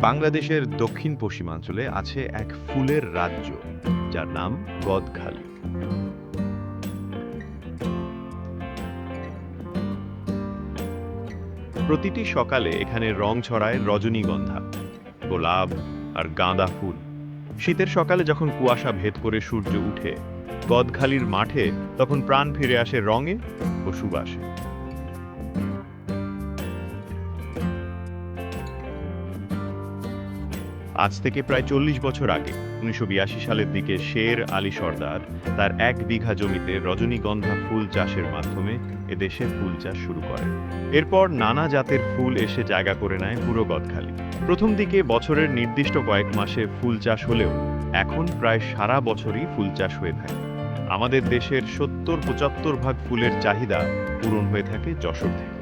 বাংলাদেশের দক্ষিণ পশ্চিমাঞ্চলে আছে এক ফুলের রাজ্য, যার নাম গদখালি। প্রতিটি সকালে এখানে রং ছড়ায় রজনীগন্ধা, গোলাপ আর গাঁদা ফুল। শীতের সকালে যখন কুয়াশা ভেদ করে সূর্য উঠে, গদখালির মাঠে তখন প্রাণ ফিরে আসে রঙে ও সুবাসে। আজ থেকে প্রায় চল্লিশ বছর আগে, উনিশশো সালের দিকে শের আলী সর্দার তার এক বিঘা জমিতে রজনীগন্ধা ফুল চাষের মাধ্যমে এদেশে ফুল চাষ শুরু করে এরপর নানা জাতের ফুল এসে জায়গা করে নেয় পুরো গদখালি। প্রথম দিকে বছরের নির্দিষ্ট কয়েক মাসে ফুল চাষ হলেও এখন প্রায় সারা বছরই ফুল চাষ হয়ে থাকে। আমাদের দেশের সত্তর পঁচাত্তর ভাগ ফুলের চাহিদা পূরণ হয়ে থাকে যশোর থেকে।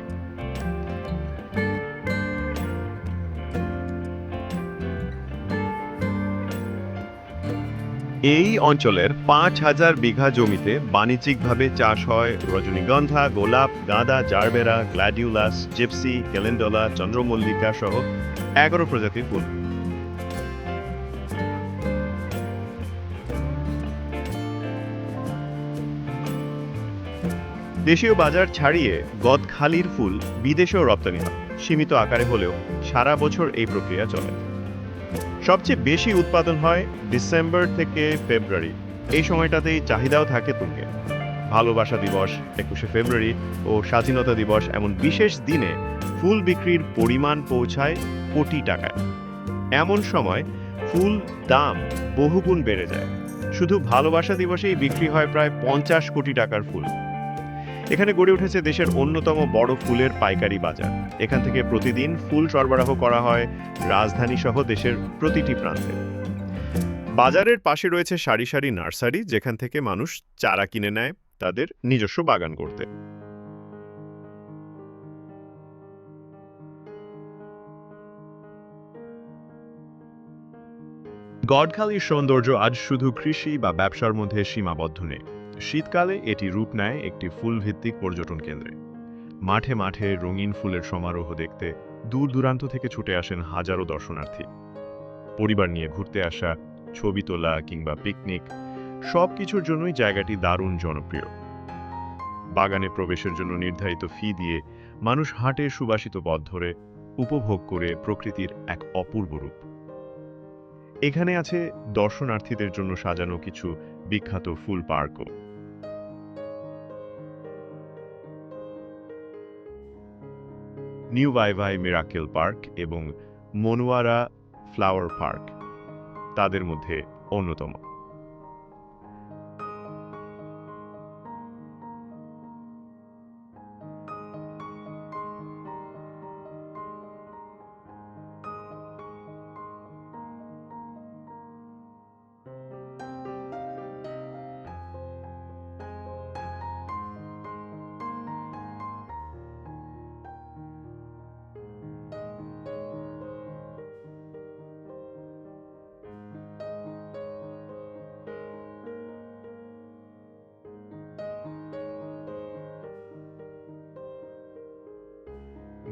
এই অঞ্চলের পাঁচ হাজার বিঘা জমিতে বাণিজ্যিকভাবে চাষ হয় রজনীগন্ধা, গোলাপ, গাঁদা, জারবেরা, গ্ল্যাডিউলাস, জিপসি ক্যালেন্ডোলা চন্দ্রমল্লিকা সহ এগারো প্রজাতির ফুল। দেশীয় বাজার ছাড়িয়ে গদখালির ফুল বিদেশেও রপ্তানি হয়। সীমিত আকারে হলেও সারা বছর এই প্রক্রিয়া চলে। সবচেয়ে বেশি উৎপাদন হয় ডিসেম্বর থেকে ফেব্রুয়ারি। এই সময়টাতেই চাহিদাও থাকে তুঙ্গে। ভালোবাসা দিবস একুশে ফেব্রুয়ারি ও স্বাধীনতা দিবস এমন বিশেষ দিনে ফুল বিক্রির পরিমাণ পৌঁছায় কোটি টাকায়। এমন সময় ফুল দাম বহুগুণ বেড়ে যায়। শুধু ভালোবাসা দিবসেই বিক্রি হয় প্রায় পঞ্চাশ কোটি টাকার ফুল। এখানে গড়ে উঠেছে দেশের অন্যতম বড় ফুলের পাইকারি বাজার। এখান থেকে প্রতিদিন ফুল সরবরাহ করা হয় রাজধানী সহ দেশের প্রতিটি প্রান্তে। বাজারের পাশে রয়েছে সারি সারি নার্সারি, যেখান থেকে মানুষ চারা কিনে নেয় তাদের নিজস্ব বাগান করতে। গডখালির সৌন্দর্য আজ শুধু কৃষি বা ব্যবসার মধ্যে সীমাবদ্ধ নেই। শীতকালে এটি রূপ নেয় একটি ফুলভিত্তিক পর্যটন কেন্দ্রে। মাঠে মাঠে রঙিন ফুলের সমারোহ দেখতে দূর দূরান্ত থেকে ছুটে আসেন হাজারো দর্শনার্থী। পরিবার নিয়ে ঘুরতে আসা, ছবি তোলা কিংবা পিকনিক সব কিছুর জন্যই জায়গাটি দারুণ জনপ্রিয়। বাগানে প্রবেশের জন্য নির্ধারিত ফি দিয়ে মানুষ হাটে সুবাসিত পথ ধরে উপভোগ করে প্রকৃতির এক অপূর্ব রূপ। এখানে আছে দর্শনার্থীদের জন্য সাজানো কিছু বিখ্যাত ফুল পার্কও। নিউ ভাইভাই মিরাকেল পার্ক এবং মনোয়ারা ফ্লাওয়ার পার্ক তাদের মধ্যে অন্যতম।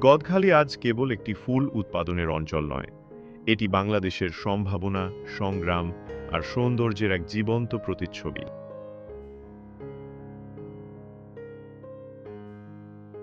গদখালি আজ কেবল একটি ফুল উৎপাদনের অঞ্চল নয়। এটি বাংলাদেশের সম্ভাবনা, সংগ্রাম আর সৌন্দর্যের এক জীবন্ত প্রতিচ্ছবি।